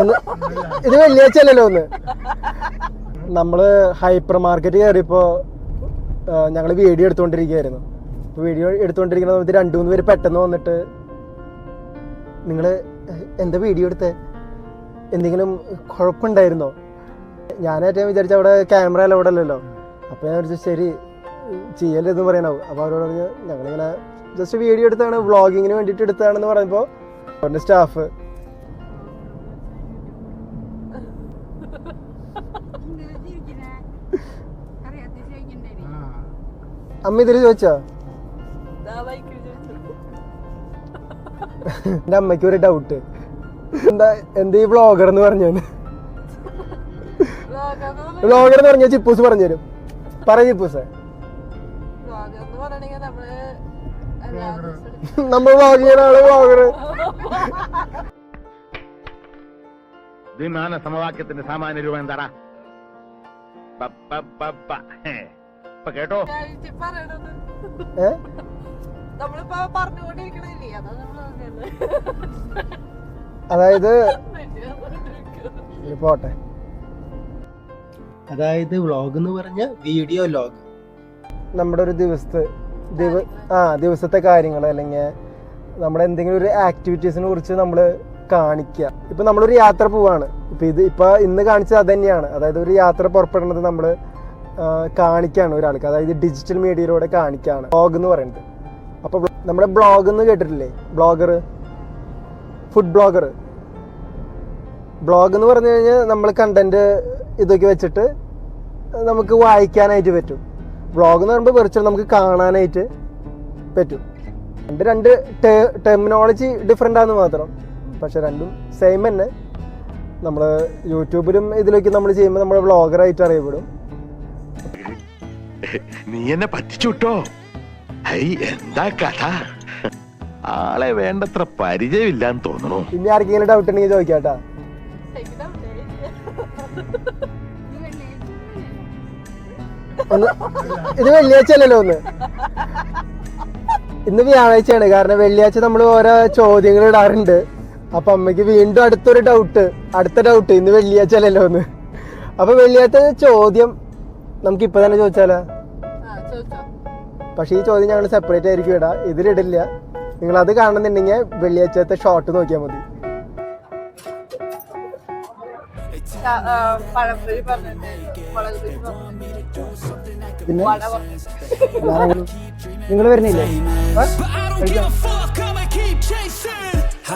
ഒന്ന് ഇത് വെള്ളിയാഴ്ചയല്ലല്ലോ ഒന്ന് നമ്മൾ ഹൈപ്പർ മാർക്കറ്റ് കയറിയപ്പോ ഞങ്ങൾ വീഡിയോ എടുത്തുകൊണ്ടിരിക്കുകയായിരുന്നു വീഡിയോ എടുത്തുകൊണ്ടിരിക്കുന്ന സമയത്ത് രണ്ടു മൂന്ന് പേര് പെട്ടെന്ന് വന്നിട്ട് നിങ്ങൾ എന്താ വീഡിയോ എടുത്തേ? എന്തെങ്കിലും കുഴപ്പമുണ്ടായിരുന്നോ? ഞാൻ ഏറ്റവും വിചാരിച്ച അവിടെ ക്യാമറ എല്ലാം അവിടെ അല്ലല്ലോ. അപ്പോൾ ഞാൻ വിചാരിച്ചു ശരി ചെയ്യല്ലെന്ന് പറയാനാവും. അപ്പോൾ അവരോട് പറഞ്ഞു ഞങ്ങളിങ്ങനെ ജസ്റ്റ് വീഡിയോ എടുത്താണ് വ്ളോഗിങ്ങിന് വേണ്ടിയിട്ട് എടുത്തതാണെന്ന് പറയുമ്പോൾ അവരുടെ സ്റ്റാഫ് അമ്മ ഇതിൽ ചോദിച്ചോ? എന്റെ അമ്മയ്ക്ക് ഒരു ഡൗട്ട് എന്താ എന്താ ഈ ബ്ലോഗർ എന്ന് പറഞ്ഞു വ്ളോഗർ എന്ന് പറഞ്ഞ ചിപ്പൂസ് പറഞ്ഞു തരും. ചിപ്പൂസേ ചിപ്പൂസ് നമ്മൾ വ്ളോഗ് ചെയ്യുന്ന ആൾ വ്ളോഗർ ദ്വിമാന സമവാക്യത്തിന്റെ സാമാന്യ രൂപം എന്താടാ. ഇപ്പൊ കേട്ടോ? ഏ? നമ്മളിപ്പോ പറഞ്ഞുകൊണ്ടിരിക്കണില്ലേ അതാ നമ്മൾ അതായത് പോട്ടെ. അതായത് വ്ളോഗ് എന്ന് പറഞ്ഞ വീഡിയോ ലോഗ് നമ്മുടെ ഒരു ദിവസത്തെ ദിവ ആ ദിവസത്തെ കാര്യങ്ങൾ അല്ലെങ്കിൽ നമ്മുടെ എന്തെങ്കിലും ഒരു ആക്ടിവിറ്റീസിനെ കുറിച്ച് നമ്മൾ കാണിക്കുക. ഇപ്പൊ നമ്മളൊരു യാത്ര പോവാണ്. ഇപ്പൊ ഇത് ഇപ്പൊ ഇന്ന് കാണിച്ചത് അത് തന്നെയാണ് അതായത് ഒരു യാത്ര പുറപ്പെടുന്നത് നമ്മൾ കാണിക്കാണ് ഒരാൾക്ക്. അതായത് ഡിജിറ്റൽ മീഡിയയിലൂടെ കാണിക്കാണ്. ബ്ലോഗ് എന്ന് പറയുന്നത്. അപ്പൊ നമ്മുടെ ബ്ലോഗ് എന്ന് കേട്ടിട്ടില്ലേ? ബ്ലോഗർ ഫുഡ് ബ്ലോഗർ ബ്ലോഗ് എന്ന് പറഞ്ഞു കഴിഞ്ഞാൽ നമ്മൾ കണ്ടന്റ് ഇതൊക്കെ വെച്ചിട്ട് നമുക്ക് വായിക്കാനായിട്ട് പറ്റും. ബ്ലോഗ് എന്ന് പറയുമ്പോൾ വെർച്വൽ നമുക്ക് കാണാനായിട്ട് പറ്റും. രണ്ട് രണ്ട് ടെർമിനോളജി ഡിഫറെന്റ് ആണെന്ന് മാത്രം. പക്ഷെ രണ്ടും സെയിം തന്നെ. നമ്മൾ യൂട്യൂബിലും ഇതിലേക്ക് നമ്മൾ ചെയ്യുമ്പോൾ നമ്മൾ വ്ളോഗറായിട്ട് അറിയപ്പെടും. നീ എന്നെ പറ്റിച്ചുട്ടോ എന്താ കഥ? ആളെ വേണ്ടത്ര പരിചയമില്ലാന്ന് തോന്നുന്നു ഇനി ആർക്കെങ്കിലും ഡൗട്ട് ഉണ്ടെങ്കിൽ ചോദിക്കാട്ടാ. ഒന്ന് ഇത് വെള്ളിയാഴ്ച അല്ലല്ലോ ഒന്ന്. ഇന്ന് വ്യാഴാഴ്ചയാണ്. കാരണം വെള്ളിയാഴ്ച നമ്മൾ ഓരോ ചോദ്യങ്ങൾ ഇടാറുണ്ട്. അപ്പൊ അമ്മയ്ക്ക് വീണ്ടും അടുത്തൊരു ഡൗട്ട് അടുത്ത ഡൗട്ട് ഇന്ന് വെള്ളിയാഴ്ച അല്ലല്ലോ ഒന്ന് അപ്പൊ വെള്ളിയാഴ്ച ചോദ്യം നമുക്ക് ഇപ്പൊ തന്നെ ചോദിച്ചാലോ? പക്ഷെ ഈ ചോദ്യം ഞങ്ങൾ സെപ്പറേറ്റ് ആയിരിക്കും ഇടാ ഇതിലിടില്ല നിങ്ങൾ അത് കാണുന്നുണ്ടെങ്കിൽ വെള്ളിയാഴ്ചത്തെ ഷോർട്ട് നോക്കിയാൽ മതി. പിന്നെ? നിങ്ങൾ വരുന്നില്ലേ?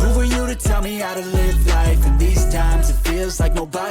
Who are you to tell me how to live life? In these times, it feels like nobody.